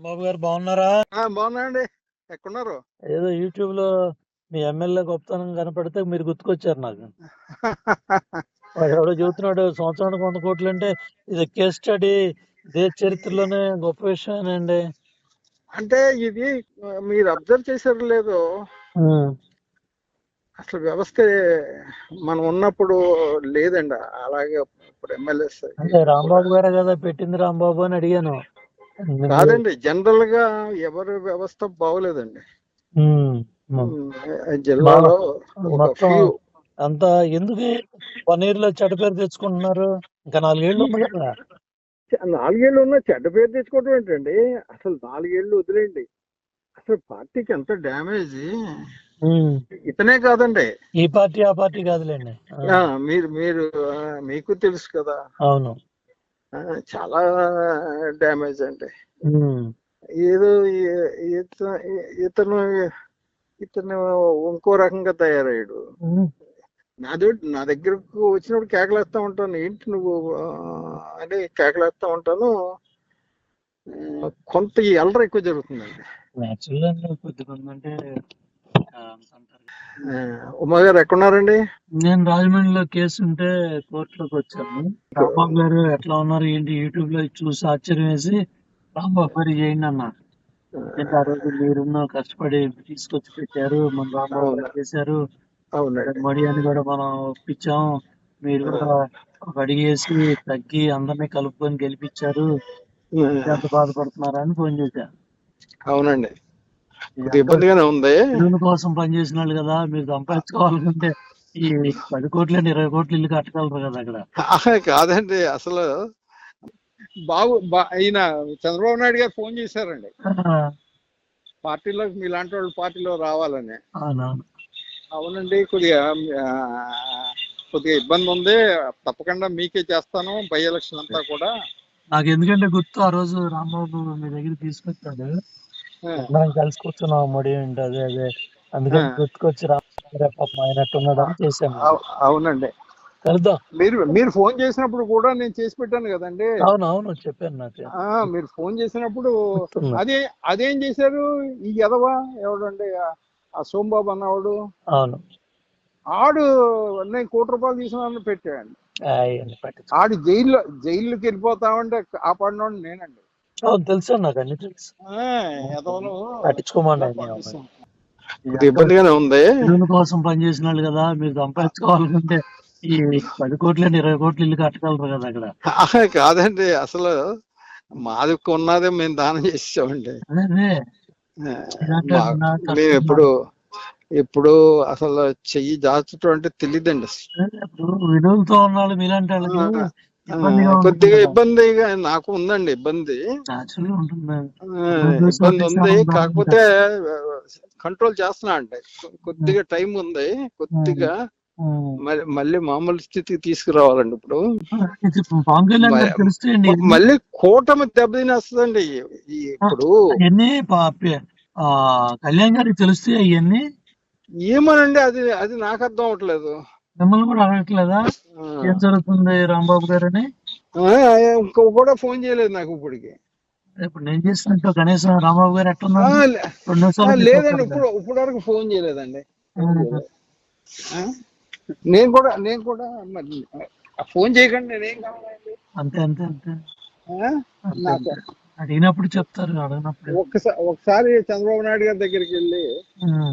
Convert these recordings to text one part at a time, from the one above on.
బాబు గారు బాగున్నారా? ఆ, బాగున్నాయండి ఎక్కడున్నారు? ఏదో యూట్యూబ్లో మీ ఎమ్మెల్యే గొప్పతనం కనపడితే మీరు గుర్తుకొచ్చారు నాకు. వాడు ఎవడో చెబుతున్నాడు సంవత్సరానికి వంద కోట్లు అంటే ఇది కేస్ స్టడీ దేశ చరిత్రలోనే గొప్ప విషయమేనండి. అంటే ఇది మీరు అబ్జర్వ్ చేశారు లేదో. అసలు వ్యవస్థ మనం ఉన్నప్పుడు లేదండి. అలాగే ఇప్పుడు ఎమ్మెల్యేస్ అంటే రాంబాబు గారే కదా పెట్టింది రాంబాబు అని అడిగాను. కాదండి జనరల్గా ఎవరి వ్యవస్థ బాగోలేదండి. జిల్లాలో అంతా ఎందుకు పన్నీర్లో చెడ్డ పేరు తెచ్చుకుంటున్నారు? ఇంకా నాలుగేళ్ళు ఉంది కదా. నాలుగేళ్ళు ఉన్న చెడ్డ పేరు తెచ్చుకోవడం ఏంటండి? అసలు నాలుగేళ్ళు వదిలేండి అసలు పార్టీకి ఎంత డ్యామేజ్. ఇతనే కాదండి. ఈ పార్టీ ఆ పార్టీ కాదులేండి. మీరు మీరు మీకు తెలుసు కదా. అవును. చాలా డ్యామేజ్ అండి. ఏదో ఇతను ఇతను ఇంకో రకంగా తయారయ్యాడు. నాది నా దగ్గరకు వచ్చినప్పుడు కేకలేస్తా ఉంటాను. ఏంటి నువ్వు అని కేకలేస్తా ఉంటాను. కొంత ఈ అల్లరి ఎక్కువ జరుగుతుందండి. అంటే ఉమా గారు ఎక్కడున్నారండి? నేను రాజమండ్రిలో కేసు ఉంటే కోర్టులోకి వచ్చాను. రాంబాబు గారు ఎట్లా ఉన్నారు ఏంటి యూట్యూబ్లో చూసి ఆశ్చర్యం వేసి రాంబాబు గారు చేయండి అన్నారు. ఆ. రోజు మీరున్న కష్టపడి తీసుకొచ్చి పెట్టారు మన రాంబాబు గారు చేశారు. అవునండి. మడి అని కూడా మనం ఒప్పించాం. మీరు కూడా ఒక అడిగేసి తగ్గి అందరినీ కలుపుకొని గెలిపించారు. ఎంత బాధపడుతున్నారా అని ఫోన్ చేశారు అవునండి. ఇబ్బందిగానే ఉంది. పిల్లల కోసం పనిచేసిన వాళ్ళు కదా మీరు సంపాదించుకోవాలనుకుంటే ఈ పది కోట్లు ఇరవై కోట్లు ఇల్లు కట్టగలరు కదా అక్కడ. కాదండి అసలు బాబు ఈయన చంద్రబాబు నాయుడు గారు ఫోన్ చేశారండి. పార్టీలోకి మీలాంటి వాళ్ళు పార్టీలో రావాలని. అవునండి కొద్దిగా కొద్దిగా ఇబ్బంది ఉంది. తప్పకుండా మీకే చేస్తాను బై ఎలక్షన్ అంతా కూడా. నాకు ఎందుకంటే గుర్తు ఆ రోజు రాంబాబు మీ దగ్గర తీసుకొచ్చాడు. మనం కలిసి కూర్చున్నాం మడి ఏంటి అదే అదే. అందుకని ఆ. గుర్తుకొచ్చి రాంబాబు పాపం అయినట్టున్నాడు అని చేశాను అవు- అవునండి. కలుద్దాం. మీరు మీరు ఫోన్ చేసినప్పుడు కూడా నేను చేసి పెట్టాను కదండి. అవును అవును చెప్పాను నాకు ఆ, మీరు ఫోన్ చేసినప్పుడు. అదే అదేం చేశారు? ఈ ఎదవా ఎవడండి? ఆ- ఆ సోంబాబు అన్నవాడు? అవును. ఆడు నేను కోటి రూపాయలు తీసుకున్నాను పెట్టాడు. పట్టించు ఆడు జైల్లో జైల్లోకి వెళ్ళిపోతామంటే కాపాడినోడు నేనండి. అవును తెలుసు నాకు అన్ని తెలుసు. కొద్దిగా ఇబ్బందిగానే ఉంది. పిల్లల కోసం పనిచేసిన వాళ్ళు కదా మీరు సంపాదించుకోవాలనుకుంటే ఈ పది కోట్లు ఇరవై కోట్లు ఇల్లు కట్టగలరు కదా అక్కడ. కాదండి అసలు మాది ఉన్నదే మేము దానం చేసామండి మేము ఎప్పుడు ఎప్పుడు అసలు చెయ్యి దాచటం అంటే తెలియదండి అసలు. ఇప్పుడు విలువలతో ఉన్న వాళ్ళు మీలాంటి వాళ్ళకి కొద్దిగా కదా. ఇబ్బందిగా నాకు ఉందండి ఇబ్బంది. ఇబ్బంది ఉంది కాకపోతే కంట్రోల్ చేస్తున్నా అంటే కొద్దిగా టైం ఉంది కొద్దిగా. మరి మళ్ళీ మామూలు స్థితికి తీసుకురావాలండి ఇప్పుడు. మళ్ళీ కూటమి దెబ్బతినేస్తుందండి ఇప్పుడు. కళ్యాణ్ గారికి తెలుస్తాయి అవన్నీ ఏమోనండి అది అది నాకు అర్థం అవట్లేదు మిమ్మల్ని కూడా అడగట్లేదా? ఏం జరుగుతుంది రాంబాబు గారని? ఆ, ఇంకో కూడా ఫోన్ చేయలేదు నాకు ఇప్పటికి. ఇప్పుడు నేను చేసినట్టు కనీసం రాంబాబు గారు ఎట్టున్నారు లేదండి ఇప్పుడు ఇప్పుడు వరకు ఫోన్ చేయలేదండి? నేను కూడా నేను కూడా మరి ఫోన్ చేయకండి నేనేం కావాలండి? అంతే అంతే అంతే. అడిగినప్పుడు చెప్తారు అడిగినప్పుడు. ఒక్కసారి ఒకసారి చంద్రబాబు నాయుడు గారి దగ్గరికి వెళ్ళి.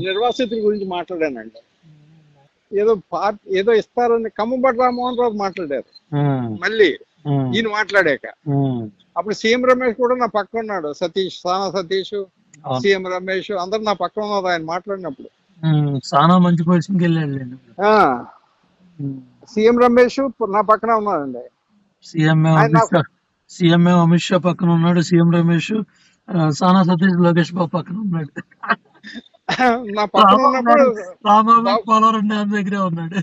నిర్వాసితుల గురించి మాట్లాడానండి. ఏదో పార్టీ ఏదో ఇస్తారని ఖమ్మంపట్టి రామ్మోహన్ రావు మాట్లాడారు. మళ్ళీ. ఈయన మాట్లాడాక. అప్పుడు సీఎం రమేష్ కూడా నా పక్క ఉన్నాడు సతీష్ సానా సతీష్. సీఎం రమేష్ అందరు నా పక్కన ఉన్నారు ఆయన మాట్లాడినప్పుడు. చాలా మంచి పొజిషన్కి వెళ్ళాడు సీఎం రమేష్ నా పక్కన ఉన్నాడండి సీఎం అమిత్ షా పక్కన ఉన్నాడు సీఎం రమేష్ సానా సతీష్ లోకేష్ బాబు పక్కన ఉన్నాడు నా పక్కన ఉన్నప్పుడు పోలవరం డ్యామ్ దగ్గరే ఉన్నాడు.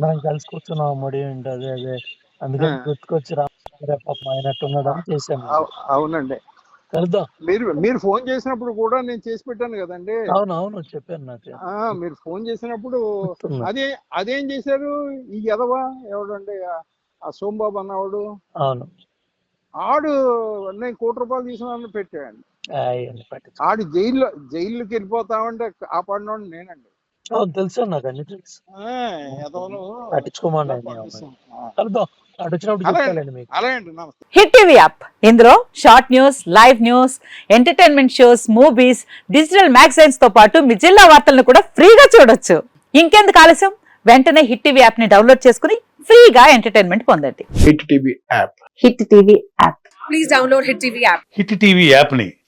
మనం కలిసి కూర్చున్నాం. మడి ఏంటి అదే అదే. అందుకని ఆ. గుర్తుకొచ్చి పాపం అయినట్టున్నాడు అని చేశాను. అవు- అవునండి. కలుద్దాం. మీరు మీరు ఫోన్ చేసినప్పుడు కూడా నేను చేసి పెట్టాను కదండి. అవును అవును. చెప్పాను నాకు. ఆ మీరు ఫోన్ చేసినప్పుడు. అదే అదేం చేశారు? ఈ ఎదవా ఎవడండి? ఆ- ఆ సోంబాబు అన్నవాడు? అవును. ఆడు నేను కోటి రూపాయలు తీసుకున్నాను పెట్టాడు. ఆడు జైల్లో జైల్లోకి వెళ్ళిపోతామంటే కాపాడినోడు నేనండి. అవును తెలుసు నాకు అన్ని తెలుసు. ఆ. ఆ, హిట్ టీవీ యాప్. ఇందులో short news live news entertainment shows movies digital మ్యాగజైన్స్తో పాటు మీ జిల్లా వార్తలను కూడా ఫ్రీగా చూడొచ్చు. ఇంకెందుకు ఆలస్యం? వెంటనే హిట్ టీవీ యాప్ని డౌన్లోడ్ చేసుకుని ఫ్రీగా ఎంటర్టైన్మెంట్ పొందండి. Hit TV app. Hit TV app. Please download Hit TV app. Hit TV యాప్ని